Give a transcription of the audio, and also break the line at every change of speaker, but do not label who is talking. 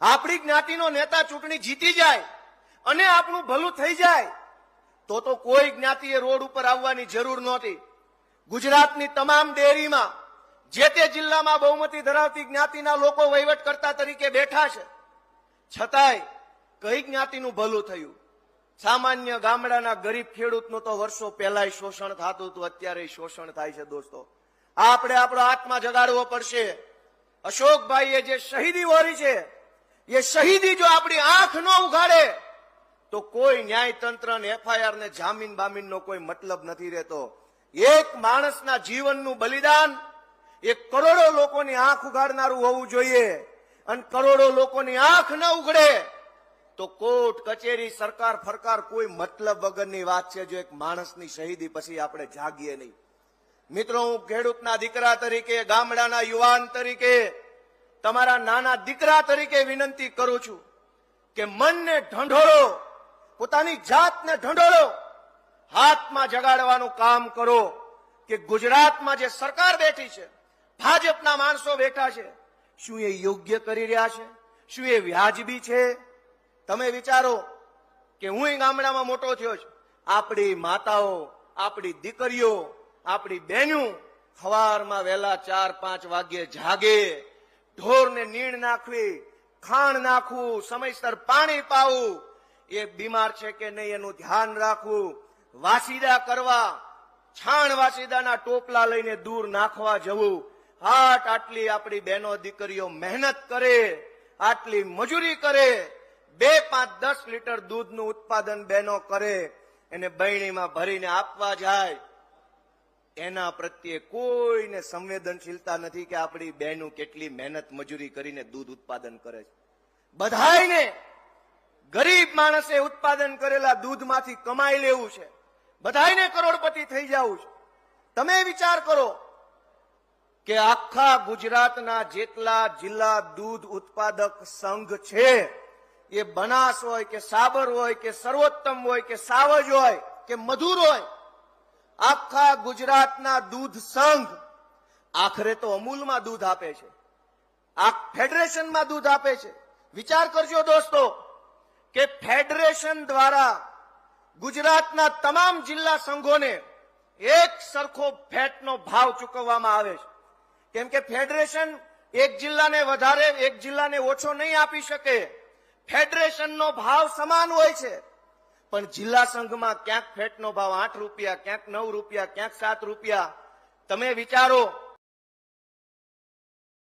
આપણી જ્ઞાતિનો નેતા ચૂંટણી જીતી જાય અને આપણું ભલું થઈ જાય, તો તો કોઈ જ્ઞાતિએ રોડ ઉપર આવવાની જરૂર નહોતી. ગુજરાતની તમામ ડેરીમાં જે તે જિલ્લામાં બહુમતી ધરાવતી જ્ઞાતિના લોકો વહીવટકર્તા તરીકે બેઠા છે. છતાંય કઈ જ્ઞાતિનું ભલું થયું? સામાન્ય ગામડાના ગરીબ ખેડૂતનું તો વર્ષો પહેલાય શોષણ થતું હતું અત્યારે શોષણ થાય છે દોસ્તો. આપણે આપણો આત્મા જગાડવો પડશે. અશોકભાઈએ જે શહીદી વહોરી છે એ શહીદી જો આપણી આંખ ન ઉઘાડે, તો કોઈ ન્યાયતંત્ર ને એફઆઈઆર ને જામીન બામીનનો કોઈ મતલબ નથી રહેતો. એક માણસના જીવનનું બલિદાન એ કરોડો લોકોની આંખ ઉઘાડનારું હોવું જોઈએ અને કરોડો લોકોની આંખ ન ઉઘડે, તો કોર્ટ, કચેરી, સરકાર, ફરકાર કોઈ મતલબ વગરની વાત છે જો એક માણસની શહીદી પછી આપણે જાગીએ નહીં. મિત્રો, હું ખેડૂતના દીકરા તરીકે, ગામડાના યુવાન તરીકે તમારા નાના દીકરા તરીકે વિનંતી કરું છું કે મનને ઢંઢોળો, પોતાની જાતને ઢંઢોળો, હાથમાં જગાડવાનું કામ કરો કે ગુજરાતમાં જે સરકાર બેઠી છે, ભાજપના માણસો બેઠા છે, શું એ યોગ્ય કરી રહ્યા છે, શું એ વ્યાજબી છે? તમે વિચારો કે હું ગામડામાં મોટો થયો છું, આપણી માતાઓ, આપણી દીકરીઓ, આપણી બહેનો સવારમાં વહેલા ચાર પાંચ વાગ્યે જાગે ઢોરને નીણ નાખવી ખાણ નાખવું, સમયસર પાણી પાવું, એ બીમાર છે કે નહીં એનું ધ્યાન રાખવું, વાસીદા કરવા, છાણ વાસીદાના ટોપલા લઈને દૂર નાખવા જવું. હાટ આટલી આપણી બહેનો દીકરીઓ મહેનત કરે, આટલી મજૂરી કરે, બે પાંચ દસ લીટર દૂધનું ઉત્પાદન બહેનો કરે, એને બહેણીમાં ભરીને આપવા જાય. એના પ્રત્યે કોઈને સંવેદનશીલતા નથી કે આપણી બહેનો કેટલી મહેનત મજૂરી કરીને દૂધ ઉત્પાદન કરે છે. બધાયને ગરીબ માણસે ઉત્પાદન કરેલા દૂધમાંથી કમાઈ લેવું છે. બધાયને કરોડપતિ થઈ જવું છે. તમે વિચાર કરો કે આખા ગુજરાતના જેટલા જિલ્લા દૂધ ઉત્પાદક સંઘ છે, એ બનાસ હોય કે સાબર હોય કે સર્વોત્તમ હોય કે સાવજ હોય કે મધુર હોય આખા ગુજરાતના દૂધ સંઘ આખરે તો અમૂલમાં દૂધ આપે છે. આ ફેડરેશનમાં દૂધ આપે છે. વિચાર કરજો દોસ્તો કે ફેડરેશન દ્વારા ગુજરાતના તમામ જિલ્લા સંઘોને એક સરખો ફેટનો ભાવ ચૂકવવામાં આવે છે. કેમ કે ફેડરેશન એક જિલ્લાને વધારે, એક જિલ્લાને ઓછો નહીં આપી શકે. ફેડરેશનનો ભાવ સમાન હોય છે. પણ જિલ્લા સંઘમાં ક્યાંક ફેટનો ભાવ આઠ રૂપિયા, ક્યાંક નવ રૂપિયા, ક્યાંક સાત રૂપિયા. તમે વિચારો